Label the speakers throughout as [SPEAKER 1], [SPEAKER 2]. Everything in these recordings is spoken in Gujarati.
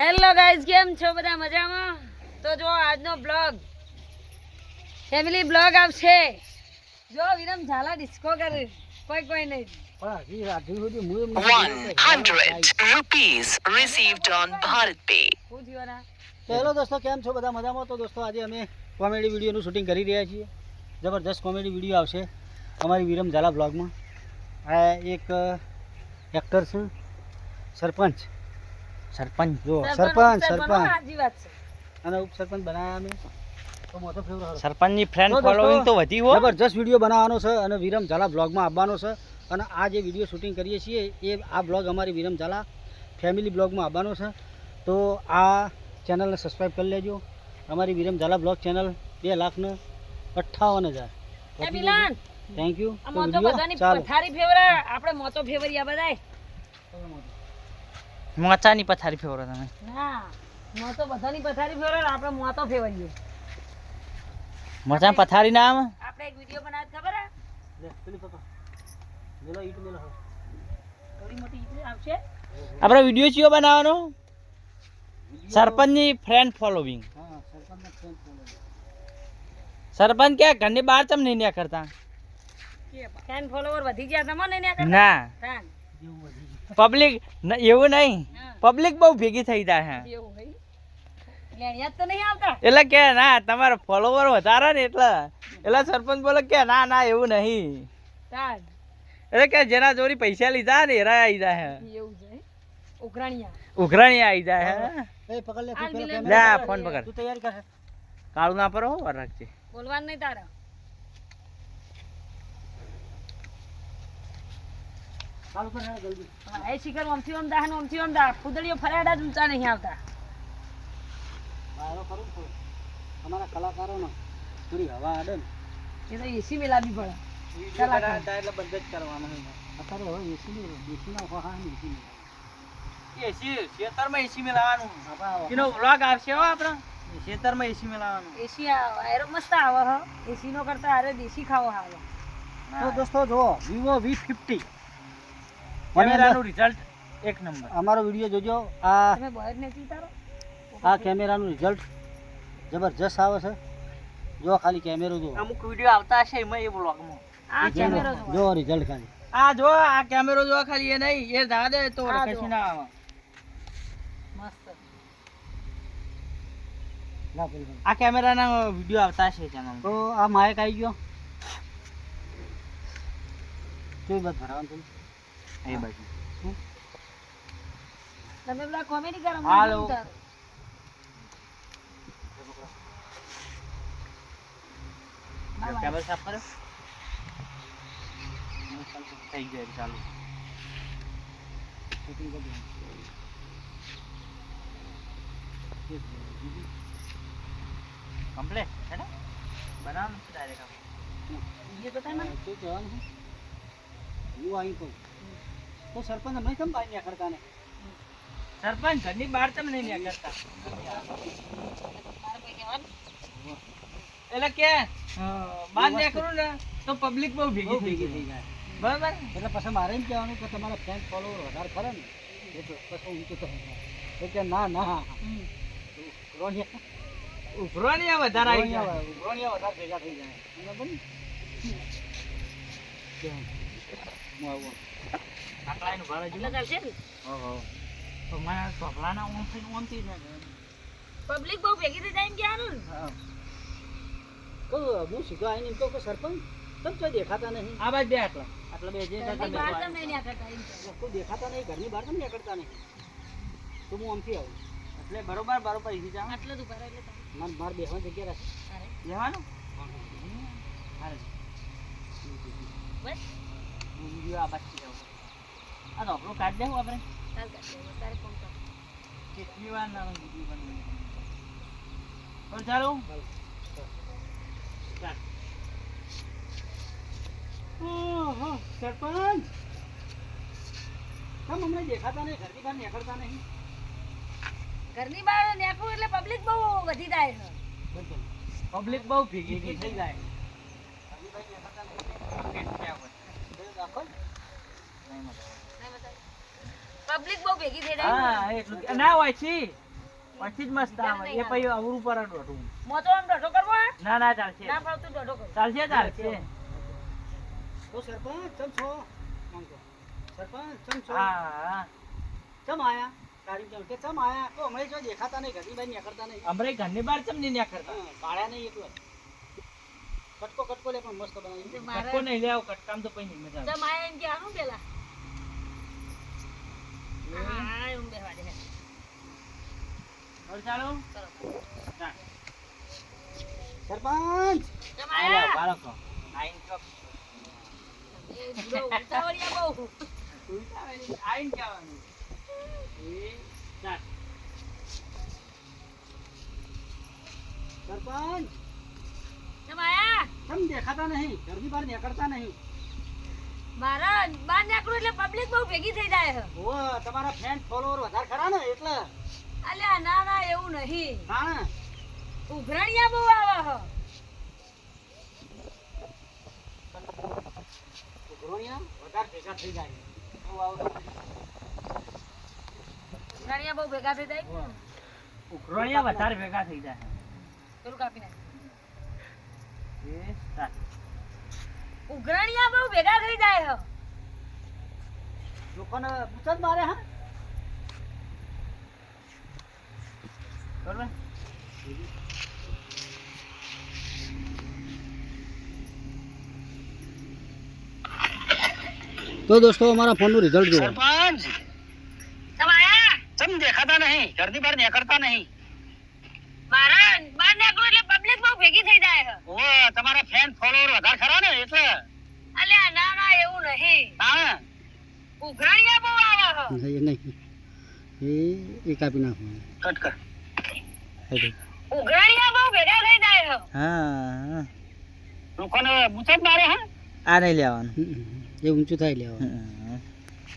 [SPEAKER 1] હેલો ગાઈઝ કેમ છો બધા મજામાં? તો જો આજનો બ્લોગ ફેમિલી બ્લોગ આવશે. જો વિરમ ઝાલા ડિસ્કો કરે. કોઈ કોઈ નહીં.
[SPEAKER 2] પણ હજી રાત્રિ સુધી હું એમ
[SPEAKER 3] 100 rupees received on Bharat Pay.
[SPEAKER 1] શું થયું ના
[SPEAKER 2] તો હેલો દોસ્તો કેમ છો બધા મજામાં? તો દોસ્તો આજે અમે કોમેડી વિડીયોનું શૂટિંગ કરી રહ્યા છીએ. જબરદસ્ત કોમેડી વીડિયો આવશે અમારી વિરમ ઝાલા બ્લોગમાં આ એક એક્ટર છે સરપંચ. સરપંચ જો. સરપંચ સરપંચ
[SPEAKER 1] સાચી વાત છે.
[SPEAKER 2] અને ઉપસરપંચ બનાવ્યા અમે. તો
[SPEAKER 4] સરપંચની ફ્રેન્ડ
[SPEAKER 2] તો
[SPEAKER 4] તો વધી હો.
[SPEAKER 2] જબરજસ્ત વીડિયો બનાવવાનો છે અને વિરમ ઝાલા બ્લોગમાં આવવાનો છે. અને આ જે વીડિયો શૂટિંગ કરીએ છીએ એ આ બ્લોગ અમારી વિરમ ઝાલા ફેમિલી બ્લોગમાં આવવાનો છે. તો આ ચેનલને સબસ્ક્રાઈબ કરી લેજો. અમારી વિરમ ઝાલા બ્લોગ ચેનલ બે લાખને અઠ્ઠાવન હજાર. થેન્ક યુ
[SPEAKER 1] મોતો બધાની આપણે મોતો ફેવરિયા બધાય.
[SPEAKER 4] મોચાની પથારી ફેવરો તમે.
[SPEAKER 1] ના મોતો બધાની પથારી ફેવરા આપણે મોતો ફેવરીએ.
[SPEAKER 4] મોચા પથારી નામ
[SPEAKER 1] આપણે એક વીડિયો બનાવ્યો ખબર હે? થોડી મોટી ઈટ આવશે.
[SPEAKER 4] આપણે વીડિયો ચિયો બનાવવાનો? સરપંચની ફ્રેન્ડ ફોલોવિંગ સરપંચ કે ઘરની બહાર તમ નહીં ન્યા કરતા?
[SPEAKER 1] ફેન ફોલોવર વધી ગયા તમને નહીં કરતા?
[SPEAKER 4] ના. પબ્લિક એવું નહીં. પબ્લિક બહુ ભેગી થઈ જાય હે.
[SPEAKER 1] એવું ભાઈ લેણિયા જ તો નહીં આવતા?
[SPEAKER 4] એટલે કે ના તમારા ફોલોવર વધારે ને એટલે. એટલે સરપંચ બોલે કે ના ના એવું નહીં. એટલે કે જેના જોડી પૈસા લીધા ને એરા આવી જાય ઉઘરાણી આવી જાય હે.
[SPEAKER 2] લે
[SPEAKER 4] ફોન
[SPEAKER 2] પકડ.
[SPEAKER 4] કાળું ના પર રાખજે
[SPEAKER 1] બોલવાનું નહીં તારા.
[SPEAKER 2] ચાલુ કર હેડ જલ્દી.
[SPEAKER 1] એ શિખર ઓમથી ઓમ દાહ ઓમથી ઓમ દાહ. ફુદડીઓ ફરાડા જ ઊંચા નહીં આવતા.
[SPEAKER 2] પડે અમારા કલાકારોનો થોડી હવા આડે ને.
[SPEAKER 1] એ તો એસી મેલાવી પડે. કલાકાર.
[SPEAKER 4] એટલે બંધ જ કરવાનું
[SPEAKER 2] અત્યારે હવે એસી ની એસી ના હા ને એસી
[SPEAKER 4] એસી ખેતરમાં એસી મેલાવાનું
[SPEAKER 2] ની
[SPEAKER 4] એનો વ્લોગ આવશે હો આપણો. ખેતરમાં એસી મેલાવાનું
[SPEAKER 1] એસી આ મસ્ત આવે હ. એસી નો કરતા હારે દેશી ખાવો હાલો.
[SPEAKER 2] તો દોસ્તો જુઓ વિવો વી ફિફ્ટી
[SPEAKER 4] કેમેરાનું રિઝલ્ટ એક નંબર
[SPEAKER 2] અમારો વીડિયો જોજો. આ
[SPEAKER 1] તમે બહાર નથી તારો
[SPEAKER 2] આ કેમેરાનું રિઝલ્ટ જબરજસ્ત આવે છે. જો ખાલી કેમેરો જો
[SPEAKER 4] અમુક વીડિયો આવતા હશે એમાં એ બ્લોગમાં
[SPEAKER 1] આ કેમેરો જો
[SPEAKER 2] જો રિઝલ્ટ ખાલી.
[SPEAKER 4] આ જો આ કેમેરો જો ખાલી એ નહીં એ જવા દે તો
[SPEAKER 1] આ
[SPEAKER 4] ના આવે.
[SPEAKER 1] મસ્ત.
[SPEAKER 4] આ કેમેરાના વીડિયો આવતા હશે ચેનલ
[SPEAKER 2] તો આ માયક આવી ગયો. કેવી બાત ભરાવાનું?
[SPEAKER 4] એ બાજુ.
[SPEAKER 1] તમે પેલા કોમેડી કરો
[SPEAKER 4] હાલો. સાફ કર્યો થઈ ગયો ચાલુ. કમ્પ્લેટ હેડો બનાવવાનું છે ડાયરેક્ટ
[SPEAKER 1] એ બતાય મને
[SPEAKER 2] શું કહેવાનું છે? હું અહીં કહું. તો સરપંચ હમણાં કેમ બહાર નીકળતા ને
[SPEAKER 4] સરપંચ ઘરની બહાર તમે નહીં નીકળતા એટલે કે બહાર નીકળું ને તો પબ્લિક બહુ ભેગી
[SPEAKER 2] ભેગી
[SPEAKER 4] થઈ જાય. બરાબર?
[SPEAKER 2] એટલે પછી મારે એમ કહેવાનું કે તમારા ફ્રેન્ડ ફોલોવર વધારે ખરા ને એટલે પછી હું તો કે ના ના. રોનિયા
[SPEAKER 4] ઉભરો વધારે આવી જાય.
[SPEAKER 2] રોનિયા વધારે ભેગા થઈ જાય. બરાબર? હું આવું.
[SPEAKER 4] આકલાઈનું ભાડે
[SPEAKER 1] એટલે
[SPEAKER 4] જોયું?
[SPEAKER 1] ને?
[SPEAKER 4] ઓહો. તો મારા ચોપડાના ઓમ થઈને ઓમ થઈ જાય
[SPEAKER 1] પબ્લિક બહુ ભેગી થઈ જાય એમ
[SPEAKER 2] હા. તો હું સીધો આવીને કહું કે સરપંચ તમે કોઈ દેખાતા નહીં?
[SPEAKER 4] આ બાજુ બે આટલા
[SPEAKER 2] આટલા બે જે
[SPEAKER 1] બહાર તમે નહીં કરતા
[SPEAKER 2] કોઈ દેખાતા નહીં ઘરની બહાર કેમ કરતા નહીં. તો હું આમથી આવું.
[SPEAKER 4] એટલે બરોબર બરોબર ઈથી જાવ
[SPEAKER 1] એટલે તું ઊભા રહો એટલે તમે.
[SPEAKER 2] મારે બહાર જગ્યા રાખે.
[SPEAKER 4] જવાનું હારે.
[SPEAKER 1] બસ.
[SPEAKER 4] આ બાજુ આ તો કાઢ દેવું આપણે. કેટલી વાર ના બનાવી તો ચાલો.
[SPEAKER 2] સરપંચ. કેમ હમણાં દેખાતા નહીં ઘરની બહાર નીકળતા નહીં.
[SPEAKER 1] ઘરની બહાર નીકળું એટલે પબ્લિક બહુ વધી જાય છે.
[SPEAKER 4] પબ્લિક બહુ ભેગી થઈ
[SPEAKER 2] થઈ
[SPEAKER 4] જાય
[SPEAKER 2] ઘરની બહાર નીકળતા નહીં.
[SPEAKER 1] પબ્લિક બહુ ભેગી થઈ
[SPEAKER 4] હા એટલું ના હોય છે પછી જ મસ્ત આવે. એ પછી અવરું પર દોઢું.
[SPEAKER 1] મોતો આમ ડોઢો કરવો
[SPEAKER 4] ના ના ચાલશે.
[SPEAKER 1] ના ફાવતું ડોઢો કરો
[SPEAKER 4] ચાલશે ચાલશે.
[SPEAKER 2] તો સરપંચ ચમ છો? માંગો સરપંચ ચમ છો?
[SPEAKER 4] હા
[SPEAKER 2] ચમ આયા? તારી કેમ કે ચમ આયા? તો અમે જો દેખાતા નહીં ઘરની બહાર નીકળતા નહીં.
[SPEAKER 4] અમરે ઘરની બહાર ચમ નહીં ન્યા કરતા
[SPEAKER 2] હા, પાડ્યા નહીં એટલે કટકો કટકો લે પણ મસ્ત બનાવી.
[SPEAKER 4] કટકો
[SPEAKER 1] મારે
[SPEAKER 4] નહીં લેવો કટકામ તો પછી નહીં મજા આવે
[SPEAKER 1] ચમ આયા એમ કે આનું પેલા હા એમ બેહવા દે
[SPEAKER 4] હવે ચાલો
[SPEAKER 1] ચલો
[SPEAKER 4] ના.
[SPEAKER 2] સરપંચ!
[SPEAKER 4] બાળકો. આઈન
[SPEAKER 1] એ
[SPEAKER 4] ચાલ.
[SPEAKER 1] આયા
[SPEAKER 2] દેખાતા નહીં? ઘરની બહાર નીકળતા નહીં?
[SPEAKER 1] મારા બહાર નીકળું એટલે પબ્લિક બહુ ભેગી થઈ જાય છે.
[SPEAKER 2] ઓ તમારા ફ્રેન્ડ ફોલોવર વધારે ખરા ને એટલે?
[SPEAKER 1] અલ્યા ના ના એવું નહીં.
[SPEAKER 2] હા
[SPEAKER 1] ઉઘરણિયા બહુ આવે છે.
[SPEAKER 2] ઉઘરોણિયા? વધારે ભેગા થઈ જાય. બહુ આવે
[SPEAKER 1] ઉઘરાણિયા બહુ ભેગા થઈ જાય?
[SPEAKER 4] ઉઘરાણિયા વધારે ભેગા થઈ જાય.
[SPEAKER 1] પેલું કાપી નાખ.
[SPEAKER 4] એ ચાલ
[SPEAKER 1] ઉઘરણિયા બહુ ભેગા થઈ જાય હો.
[SPEAKER 2] લોકોને પૂછત મારે હા?
[SPEAKER 4] બરોબર
[SPEAKER 2] તો દોસ્તો અમારા ફોનનું રિઝલ્ટ જુઓ
[SPEAKER 3] સરપંચ!
[SPEAKER 1] તમે આયા
[SPEAKER 3] ચમ દેખાતા નહીં? ઘરની બહાર નીકળતા નહીં
[SPEAKER 1] મારા બહાર નીકળું એટલે પબ્લિક બહુ ભેગી થઈ જાય
[SPEAKER 3] ઓ તમારા ફેન ફોલોવર વધારે ખરા ને એટલે.
[SPEAKER 1] અલ્યા ના ના એવું નહીં.
[SPEAKER 3] હા.
[SPEAKER 1] ઉઘરણિયા બહુ આવે
[SPEAKER 2] હે. નહીં. એ એ કાપી નાખો.
[SPEAKER 3] કટ કર.
[SPEAKER 1] ઉઘરણિયા બહુ ભેગા થઈ જાય
[SPEAKER 4] હા.
[SPEAKER 3] લોકોને પૂછત મારે હા.
[SPEAKER 4] આ નહીં લેવાનું.
[SPEAKER 2] એ ઊંચું થાય લેવા
[SPEAKER 4] હમ.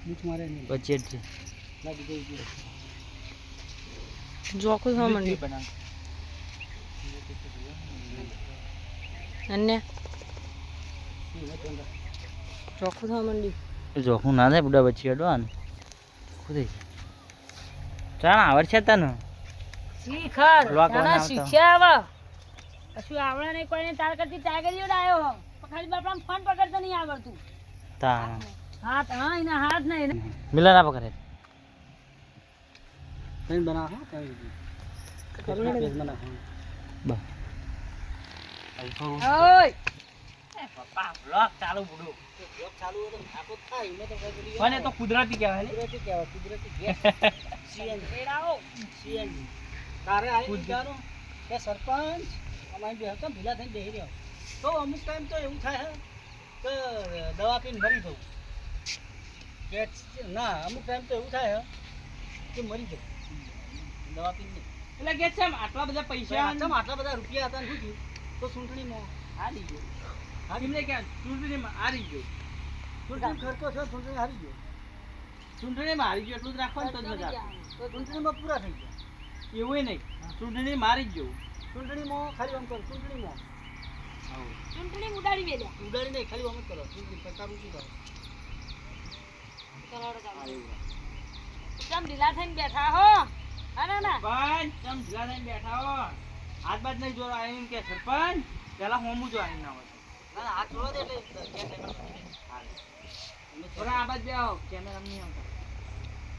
[SPEAKER 2] ઊંચું મારે નહીં.
[SPEAKER 4] પછી છે.
[SPEAKER 1] જોખું થવા અન્ય ચોખ્ખું થવા માંડ્યું.
[SPEAKER 4] ચોખ્ખું ના થાય બુડા પછી અડવાનું ખુદે ચાલ આવડશે તને?
[SPEAKER 1] શીખર
[SPEAKER 4] લોક
[SPEAKER 1] શીખ્યા આવા કશું આવડે નહીં કોઈને તાર કરતી ટાઈગર આવ્યો હો. ખાલી બાપડા ફોન પકડતા નહીં આવડતું.
[SPEAKER 4] તા.
[SPEAKER 1] હાથ હા એના હાથ નહીં
[SPEAKER 4] મિલા ના પકડે
[SPEAKER 2] કઈ બનાવો? કઈ રીતે? પેજમાં
[SPEAKER 4] બસ
[SPEAKER 1] ઓય
[SPEAKER 4] પપ્પા બ્લોક ચાલુ બુડું
[SPEAKER 2] તો તો તો
[SPEAKER 4] તો કુદરતી કહેવાય
[SPEAKER 2] કુદરતી કહેવાય. તારે આવી સરપંચ અમારી બે હતો ભીલા થઈને બેસી રહ્યો. તો અમુક ટાઈમ તો એવું થાય હે કે દવા પીને મરી જવું. કે ના અમુક ટાઈમ તો એવું થાય હે કે મરી જવું. દવા પીને.
[SPEAKER 4] એટલે કે છે આટલા બધા પૈસા
[SPEAKER 2] આટલા બધા રૂપિયા હતા ને શું થયું? તો ચૂંટણીમાં હારી ગયો.
[SPEAKER 4] એમને કે ચૂંટણીમાં હારી ગયો.
[SPEAKER 2] ચૂંટણી ખર્ચો છે ચૂંટણી હારી ગયો.
[SPEAKER 4] ચૂંટણીમાં હારી ગયો એટલું જ રાખવાનું તો જ મજા.
[SPEAKER 2] તો ચૂંટણીમાં પૂરા થઈ ગયા.
[SPEAKER 4] એવું નહીં. ચૂંટણી મારી જ જવું
[SPEAKER 2] ચૂંટણીમાં ખાલી આમ કરો ચૂંટણીમાં.
[SPEAKER 1] ચૂંટણી ઉડાડી મેલ્યા
[SPEAKER 2] ઉડાડી નહીં ખાલી આમ જ કરો. ચૂંટણી સરકાર ઊંચી કરો.
[SPEAKER 1] ચમ ઢીલા થઈને બેઠા હો. ના ના.
[SPEAKER 4] ભાઈ તમે ઢીલા થઈને બેઠા હો. હાથ બાદ નહીં જોડો આવીને કે સરપંચ પેલા હોમું જો આવીને ના હોય
[SPEAKER 2] હાથ દે એટલે
[SPEAKER 4] થોડા આ બાજ આવો કેમેરા નહીં આવતા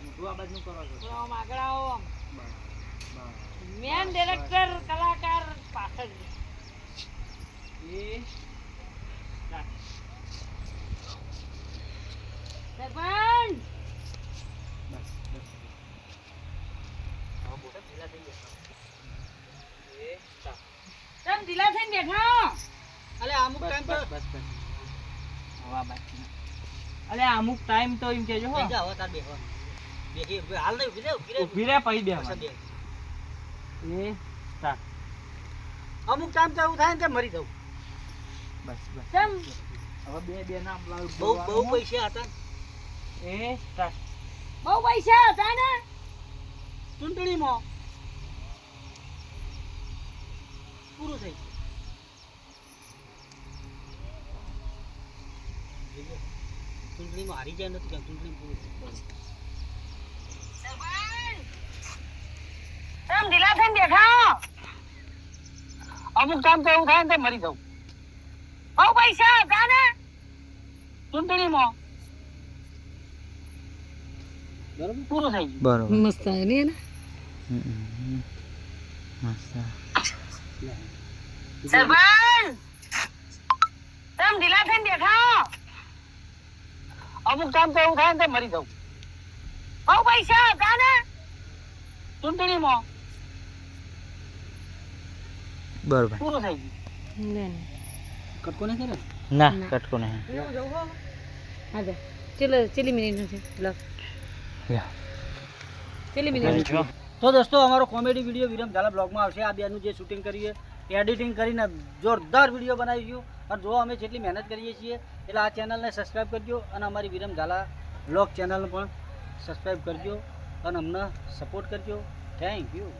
[SPEAKER 4] મોટું આ બાજનું કરો છો
[SPEAKER 1] આમ આગળ આવો આમ. મેન ડિરેક્ટર કલાકાર પાછળ
[SPEAKER 4] એ.
[SPEAKER 1] સરપંચ
[SPEAKER 4] બસ, બસ. થઈ ગયા. સ્ટાર્ટ.
[SPEAKER 1] ઢીલા થઈને બેઠા હો.
[SPEAKER 2] અલે અમુક ટાઈમ પર
[SPEAKER 4] બસ, બસ, બસ. બાકી અલે અમુક ટાઈમ તો એમ કેજો હો.
[SPEAKER 2] જાવ તાર બેહવાનું. બેહી હાલ નહીં ઊભી રે ઊભી રે
[SPEAKER 4] ઊભી રે પછી
[SPEAKER 2] બેહો.
[SPEAKER 4] એ સ્ટાર્ટ
[SPEAKER 2] અમુક ટાઈમ તો એવું થાય ને તે મરી જવું.
[SPEAKER 4] બસ બસ.
[SPEAKER 1] ચમ
[SPEAKER 4] હવે બે બે નામ લાવ
[SPEAKER 2] બહુ બહુ પૈસા હતા.
[SPEAKER 4] એ સ્ટાર્ટ
[SPEAKER 1] બહુ પૈસા હતા ને?
[SPEAKER 2] ચૂંટણીમાં. પૂરું થઈ ગયું. ચૂંટણીમાં હારી જાય નથી કે ચૂંટણી પૂરું થઈ.
[SPEAKER 1] ઢીલા થઈને બેઠા
[SPEAKER 2] અમુક કામ તો એવું થાય ને તે મરી જાઉં.
[SPEAKER 1] બહુ પૈસા હતા ને?
[SPEAKER 2] ચૂંટણીમાં બરોબર? પૂરું થઈ ગયું.
[SPEAKER 4] બરોબર.
[SPEAKER 1] મસ્ત આવે ને?
[SPEAKER 4] મસ્ત.
[SPEAKER 1] સરપંચ! તમે ઢીલા થઈને દેખાઓ
[SPEAKER 2] અમુક ટાઈમ તો એવું થાય ને મરી જાઉં.
[SPEAKER 1] બહુ પૈસા હતા ને
[SPEAKER 2] ચૂંટણીમાં.
[SPEAKER 4] બરોબર.
[SPEAKER 2] પૂરું થઈ ગયું. કટકો નહીં કરે
[SPEAKER 4] ના કટકો નહીં.
[SPEAKER 1] હા ચલો ચેલી મિનિટ નથી મિનિટ
[SPEAKER 2] તો દોસ્તો, અમારો કોમેડી વીડિયો વિરમ ઝાલા બ્લોગમાં આવશે. આ બેનું જે શૂટિંગ કરીએ એડિટિંગ કરીને જોરદાર વીડિયો બનાવી ગયું. અને જો અમે જેટલી મહેનત કરીએ છીએ, એટલે આ ચેનલને સબસ્ક્રાઈબ કરજો અને અમારી વિરમ ઝાલા બ્લોગ ચેનલને પણ સબસ્ક્રાઈબ કરજો અને અમને સપોર્ટ કરજો. Thank you